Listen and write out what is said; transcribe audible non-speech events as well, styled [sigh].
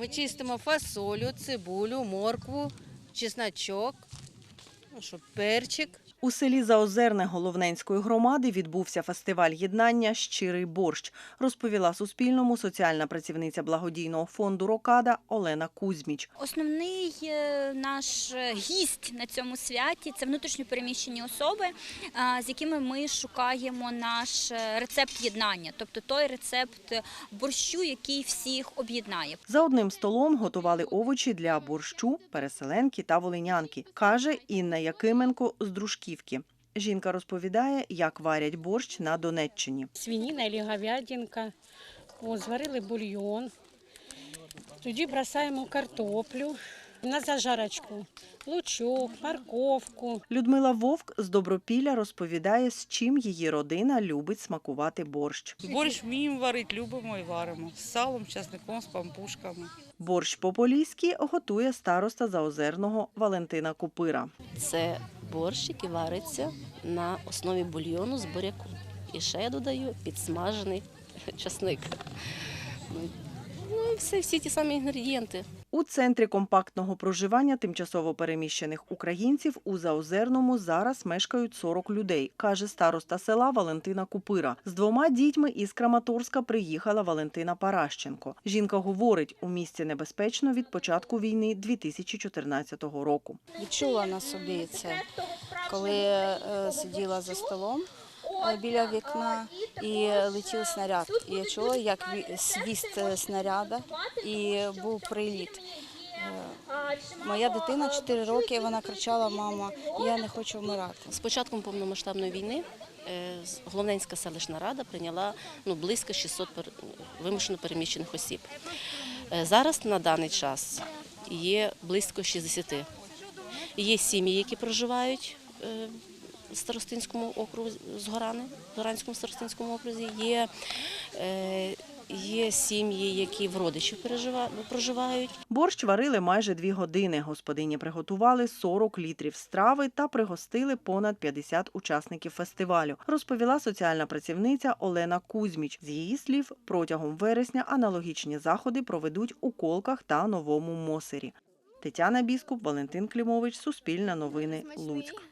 Ми чистимо фасолю, цибулю, моркву, чесночок, ну перчик. У селі Заозерне Головненської громади відбувся фестиваль єднання Щирий борщ, розповіла Суспільному соціальна працівниця благодійного фонду Рокада Олена Кузьміч. Основний е, наш е, гість на цьому святі це внутрішньопереміщені особи, з якими ми шукаємо наш е, рецепт єднання, тобто той рецепт борщу, який всіх об'єднає. За одним столом готували овочі для борщу, переселенки та волинянки, каже Інна Якименко з Дружківки. Жінка розповідає, як варять борщ на Донеччині. свинина або говядинка. О, зварили бульйон. Тоді бросаємо картоплю на зажарочку, лучок, морковку. Людмила Вовк з Добропілля розповідає, з чим її родина любить смакувати борщ. Борщ вміємо варити, любимо і варимо. З салом, часником, з пампушками. Борщ по-поліськи готує староста Заозерного Валентина Купира. Це борщ, який вариться на основі бульйону з буряку. І ще я додаю підсмажений [laughs] часник. Ну і все, всі ті самі інгредієнти. У центрі компактного проживання тимчасово переміщених українців у Заозерному зараз мешкають 40 людей, каже староста села Валентина Купира. З двома дітьми із Краматорська приїхала Валентина Паращенко. Жінка говорить, у місті небезпечно від початку війни 2014 року. відчула на собі це, коли е, сиділа за столом біля вікна і летів снаряд. І я чула, як ві- свіст е, снаряда і був приліт. Е, Моя дитина 4 роки, вона кричала: Мама, я не хочу вмирати. З початком повномасштабної війни е, Головненська селищна рада прийняла ну, близько 600 пер- вимушено переміщених осіб. Е, Зараз на даний час є близько 60. Є сім'ї, які проживають е, в Старостинському окрузі, Згорани, Згоранському Старостинському окрузі. Є, е, є сім'ї, які в родичів проживають. Борщ варили майже дві години. Господині приготували 40 літрів страви та пригостили понад 50 учасників фестивалю, розповіла соціальна працівниця Олена Кузьміч. З її слів, протягом вересня аналогічні заходи проведуть у Колках та Новому Мосері. Тетяна Біскуп, Валентин Клімович, Суспільне новини, Луцьк.